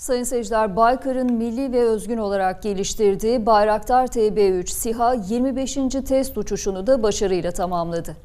Sayın seyirciler, Baykar'ın milli ve özgün olarak geliştirdiği Bayraktar TB3 SİHA 25. test uçuşunu da başarıyla tamamladı.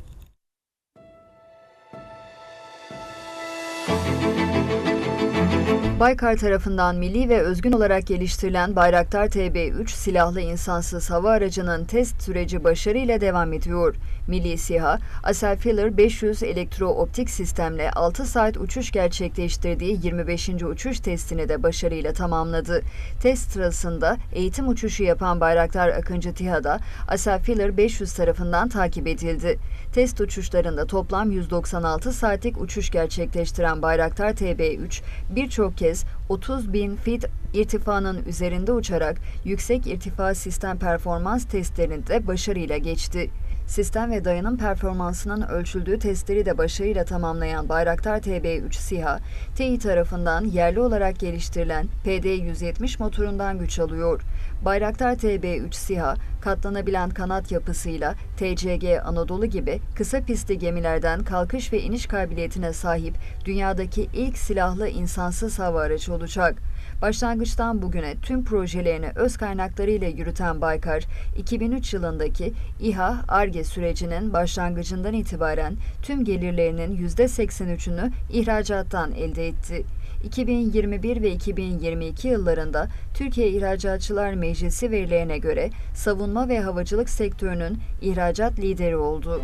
Baykar tarafından milli ve özgün olarak geliştirilen Bayraktar TB3 silahlı insansız hava aracının test süreci başarıyla devam ediyor. Milli SİHA, Asel Filler 500 elektro-optik sistemle 6 saat uçuş gerçekleştirdiği 25. uçuş testini de başarıyla tamamladı. Test sırasında eğitim uçuşu yapan Bayraktar Akıncı TİHA'da Asel Filler 500 tarafından takip edildi. Test uçuşlarında toplam 196 saatlik uçuş gerçekleştiren Bayraktar TB3 birçok kez 30 bin fit irtifanın üzerinde uçarak yüksek irtifa sistem performans testlerini de başarıyla geçti. Sistem ve dayanım performansının ölçüldüğü testleri de başarıyla tamamlayan Bayraktar TB3 SİHA, Tİ tarafından yerli olarak geliştirilen PD-170 motorundan güç alıyor. Bayraktar TB3 SİHA, katlanabilen kanat yapısıyla TCG Anadolu gibi kısa pistli gemilerden kalkış ve iniş kabiliyetine sahip dünyadaki ilk silahlı insansız hava aracı olacak. Başlangıçtan bugüne tüm projelerini öz kaynaklarıyla yürüten Baykar, 2003 yılındaki İHA ARGE sürecinin başlangıcından itibaren tüm gelirlerinin %83'ünü ihracattan elde etti. 2021 ve 2022 yıllarında Türkiye İhracatçılar Meclisi verilerine göre savunma ve havacılık sektörünün ihracat lideri oldu.